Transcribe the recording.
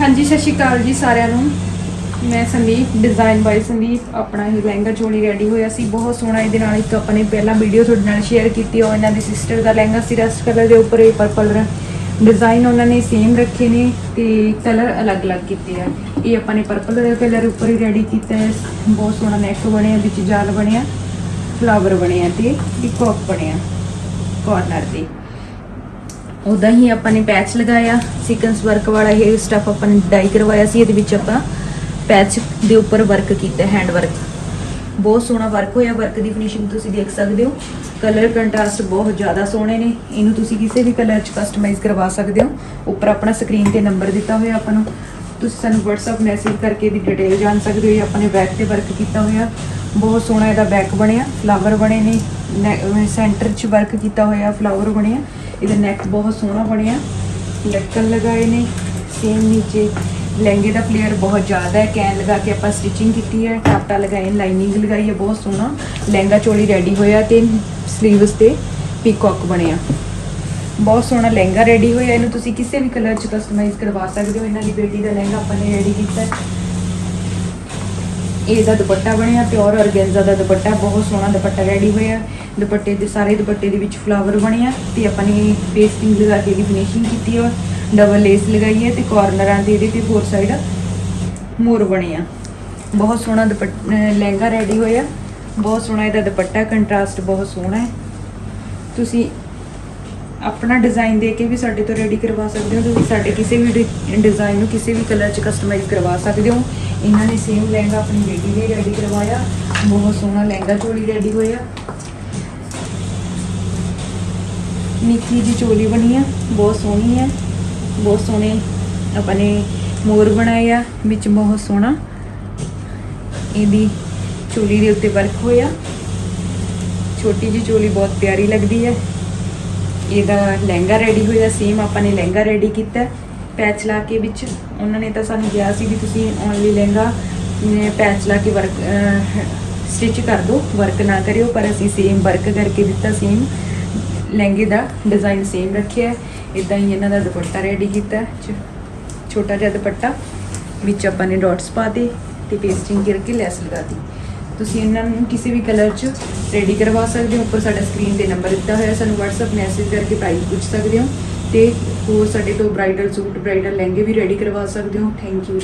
ਹਾਂਜੀ, ਸਤਿ ਸ਼੍ਰੀ ਅਕਾਲ ਜੀ ਸਾਰਿਆਂ ਨੂੰ। ਮੈਂ ਸੰਦੀਪ ਡਿਜ਼ਾਈਨ ਬਾਈ ਸੰਦੀਪ, ਆਪਣਾ ਇਹ ਲਹਿੰਗਾ ਚੋਲੀ ਰੈਡੀ ਹੋਇਆ ਸੀ। ਬਹੁਤ ਸੋਹਣਾ ਇਹਦੇ ਨਾਲ ਇੱਕ ਆਪਣੇ ਪਹਿਲਾਂ ਵੀਡੀਓ ਤੁਹਾਡੇ ਨਾਲ ਸ਼ੇਅਰ ਕੀਤੀ, ਉਹ ਇਹਨਾਂ ਦੀ ਸਿਸਟਰ ਦਾ ਲਹਿੰਗਾ ਸੀ ਰਸਟ ਕਲਰ ਦੇ ਉੱਪਰ ਇਹ ਪਰਪਲ ਡਿਜ਼ਾਈਨ ਉਹਨਾਂ ਨੇ ਸੇਮ ਰੱਖੇ ਨੇ ਤੇ ਕਲਰ ਅਲੱਗ-ਅਲੱਗ ਕੀਤੇ ਆ। ਇਹ ਆਪਾਂ ਨੇ ਪਰਪਲ ਦੇ ਕਲਰ ਉੱਪਰ ਹੀ ਰੈਡੀ ਕੀਤਾ ਹੈ। ਬਹੁਤ ਸੋਹਣਾ ਨੈਕ ਬਣਿਆ, ਵਿੱਚ ਜਾਲ ਬਣਿਆ ਫਲਾਵਰ ਬਣਿਆ ਤੇ ਪਿਕੌਕ ਬਣਿਆ ਕਾਰਨਰ ਤੇ। ਉਦਾਂ ਹੀ ਆਪਾਂ ਨੇ ਪੈਚ ਲਗਾਇਆ ਸੀਕੁਐਂਸ ਵਰਕ ਵਾਲਾ ਇਹ ਸਟਫ ਆਪਾਂ ਨੇ ਡਾਈ ਕਰਵਾਇਆ ਸੀ, ਇਹਦੇ ਵਿੱਚ ਆਪਾਂ ਪੈਚ ਦੇ ਉੱਪਰ ਵਰਕ ਕੀਤਾ ਹੈਂਡ ਵਰਕ ਬਹੁਤ ਸੋਹਣਾ ਵਰਕ ਹੋਇਆ ਵਰਕ ਦੀ ਫਿਨਿਸ਼ਿੰਗ ਤੁਸੀਂ ਦੇਖ ਸਕਦੇ ਹੋ। ਕਲਰ ਕੰਟਰਾਸਟ ਬਹੁਤ ਜ਼ਿਆਦਾ ਸੋਹਣੇ ਨੇ, ਇਹਨੂੰ ਤੁਸੀਂ ਕਿਸੇ ਵੀ ਕਲਰ 'ਚ ਕਸਟਮਾਈਜ਼ ਕਰਵਾ ਸਕਦੇ ਹੋ। ਉੱਪਰ ਆਪਣਾ ਸਕਰੀਨ ਤੇ ਨੰਬਰ ਦਿੱਤਾ ਹੋਇਆ ਆਪਾਂ ਨੂੰ। ਤੁਸੀਂ ਸਾਨੂੰ WhatsApp ਮੈਸੇਜ ਕਰਕੇ ਇਹਦੀ ਡਿਟੇਲ ਜਾਣ ਸਕਦੇ ਹੋ, ਇਹ ਆਪਾਂ ਨੇ ਬੈਕ ਤੇ ਵਰਕ ਕੀਤਾ ਹੋਇਆ। ਬਹੁਤ ਸੋਹਣਾ ਇਹਦਾ ਬੈਕ ਬਣਿਆ ਫਲਾਵਰ ਬਣੇ ਨੇ ਸੈਂਟਰ 'ਚ ਵਰਕ ਕੀਤਾ ਹੋਇਆ ਫਲਾਵਰ ਬਣਿਆ। ਇਹਦਾ ਨੈਕ ਬਹੁਤ ਸੋਹਣਾ ਬਣਿਆ। ਲੱਕਨ ਲਗਾਏ ਨੇ। ਸੇਮ ਨੀਚੇ ਲਹਿੰਗੇ ਦਾ ਫਲੇਅਰ ਬਹੁਤ ਜ਼ਿਆਦਾ ਹੈ। ਕੈਨ ਲਗਾ ਕੇ ਆਪਾਂ ਸਟਿਚਿੰਗ ਕੀਤੀ ਹੈ। ਟਾਪਟਾ ਲਗਾਏ ਲਾਈਨਿੰਗ ਲਗਾਈ ਹੈ। ਬਹੁਤ ਸੋਹਣਾ। ਲਹਿੰਗਾ ਚੋਲੀ ਰੈਡੀ ਹੋਇਆ ਤੇ ਸਲੀਵਸ ਤੇ ਪੀਕੌਕ ਬਣਿਆ। ਬਹੁਤ ਸੋਹਣਾ ਲਹਿੰਗਾ ਰੈਡੀ ਹੋਇਆ। ਇਹਨੂੰ ਤੁਸੀਂ ਕਿਸੇ ਵੀ ਕਲਰ 'ਚ ਕਸਟਮਾਈਜ਼ ਕਰਵਾ ਸਕਦੇ ਹੋ। ਇਹਨਾਂ ਦੀ ਬੇਟੀ ਦਾ ਲਹਿੰਗਾ ਆਪਾਂ ਨੇ ਰੈਡੀ ਕੀਤਾ ਹੈ ਇਹਦਾ ਦੁਪੱਟਾ ਬਣਿਆ, ਪਿਓਰ ਔਰਗੈਂਜ਼ਾ ਦਾ ਦੁਪੱਟਾ, ਬਹੁਤ ਸੋਹਣਾ ਦੁਪੱਟਾ ਰੈਡੀ ਹੋਇਆ। ਦੁਪੱਟੇ ਦੇ ਸਾਰੇ ਦੁਪੱਟੇ ਦੇ ਵਿੱਚ ਫਲਾਵਰ ਬਣਿਆ ਤੇ ਆਪਾਂ ਨੇ ਪੇਸਟਿੰਗ ਲਗਾ ਕੇ ਦੀ ਫਿਨਿਸ਼ਿੰਗ ਕੀਤੀ ਹੈ ਡਬਲ ਲੇਸ ਲਗਾਈ ਹੈ ਤੇ ਕਾਰਨਰਾਂ ਦੇ ਇਹਦੇ ਤੇ ਫੋਰ ਸਾਈਡ ਮੋਰ ਬਣਿਆ। ਬਹੁਤ ਸੋਹਣਾ ਦੁਪੱਟਾ ਲਹਿੰਗਾ ਰੈਡੀ ਹੋਇਆ। ਬਹੁਤ ਸੋਹਣਾ ਇਹਦਾ ਦੁਪੱਟਾ ਕੰਟਰਾਸਟ ਬਹੁਤ ਸੋਹਣਾ ਹੈ। ਤੁਸੀਂ ਆਪਣਾ ਡਿਜ਼ਾਈਨ ਦੇ ਕੇ ਵੀ ਸਾਡੇ ਤੋਂ ਰੈਡੀ ਕਰਵਾ ਸਕਦੇ ਹੋ। ਤੁਸੀਂ ਸਾਡੇ ਕਿਸੇ ਵੀ ਡਿਜ਼ਾਈਨ ਨੂੰ ਕਿਸੇ ਵੀ ਕਲਰ 'ਚ ਕਸਟਮਾਈਜ਼ ਕਰਵਾ ਸਕਦੇ ਹੋ। ਇਹਨਾਂ ਨੇ ਸੇਮ ਲਹਿੰਗਾ ਆਪਣੀ ਬੇਟੀ ਲਈ ਰੈਡੀ ਕਰਵਾਇਆ। ਬਹੁਤ ਸੋਹਣਾ ਲਹਿੰਗਾ ਚੋਲੀ ਰੈਡੀ ਹੋਇਆ। ਨਿੱਕੀ ਜੀ ਚੋਲੀ ਬਣੀ ਆ, ਬਹੁਤ ਸੋਹਣੀ ਹੈ ਬਹੁਤ ਸੋਹਣੇ ਆਪਾਂ ਨੇ ਮੋਰ ਬਣਾਏ ਆ, ਵਿੱਚ ਬਹੁਤ ਸੋਹਣਾ। ਇਹਦੀ ਚੋਲੀ ਦੇ ਉੱਤੇ ਵਰਕ ਹੋਇਆ। ਛੋਟੀ ਜੀ ਚੋਲੀ ਬਹੁਤ ਪਿਆਰੀ ਲੱਗਦੀ ਹੈ। ਇਹਦਾ ਲਹਿੰਗਾ ਰੈਡੀ ਹੋਇਆ ਸੇਮ ਆਪਾਂ ਨੇ ਲਹਿੰਗਾ ਰੈਡੀ ਕੀਤਾ। ਪੈਚ ਲਾ ਕੇ ਵਿੱਚ ਉਹਨਾਂ ਨੇ ਤਾਂ ਸਾਨੂੰ ਕਿਹਾ ਸੀ ਵੀ ਤੁਸੀਂ ਓਨਲੀ ਲਹਿੰਗਾ ਪੈਚ ਲਾ ਕੇ ਵਰਕ ਸਟਿਚ ਕਰ ਦਿਓ, ਵਰਕ ਨਾ ਕਰਿਓ, ਪਰ ਅਸੀਂ ਸੇਮ ਵਰਕ ਕਰਕੇ ਦਿੱਤਾ ਸੇਮ ਲਹਿੰਗੇ ਦਾ ਡਿਜ਼ਾਈਨ ਸੇਮ ਰੱਖਿਆ ਇਦਾਂ ਹੀ ਇਹਨਾਂ ਦਾ ਦੁਪੱਟਾ ਰੈਡੀ ਕੀਤਾ ਛੋਟਾ ਜਿਹਾ ਦੁਪੱਟਾ, ਵਿੱਚ ਆਪਾਂ ਨੇ ਡਾਟਸ ਪਾਤੇ ਤੇ ਪੇਸਟਿੰਗ ਕਰਕੇ ਲੈਸ ਲਗਾਤੀ ਤੁਸੀਂ ਇਹਨਾਂ ਨੂੰ ਕਿਸੇ ਵੀ ਕਲਰ 'ਚ ਰੈਡੀ ਕਰਵਾ ਸਕਦੇ ਹੋ, ਉੱਪਰ ਸਾਡਾ ਸਕਰੀਨ ਤੇ ਨੰਬਰ ਦਿੱਤਾ ਹੋਇਆ, ਸਾਨੂੰ WhatsApp ਮੈਸੇਜ ਕਰਕੇ ਪ੍ਰਾਈਸ ਪੁੱਛ ਸਕਦੇ ਹੋ। ਤੇ ਹੋਰ ਸਾਡੇ ਤੋਂ ਬ੍ਰਾਈਡਲ ਸੂਟ ਬ੍ਰਾਈਡਲ ਲਹਿੰਗੇ ਵੀ ਰੈਡੀ ਕਰਵਾ ਸਕਦੇ ਹੋ। Thank you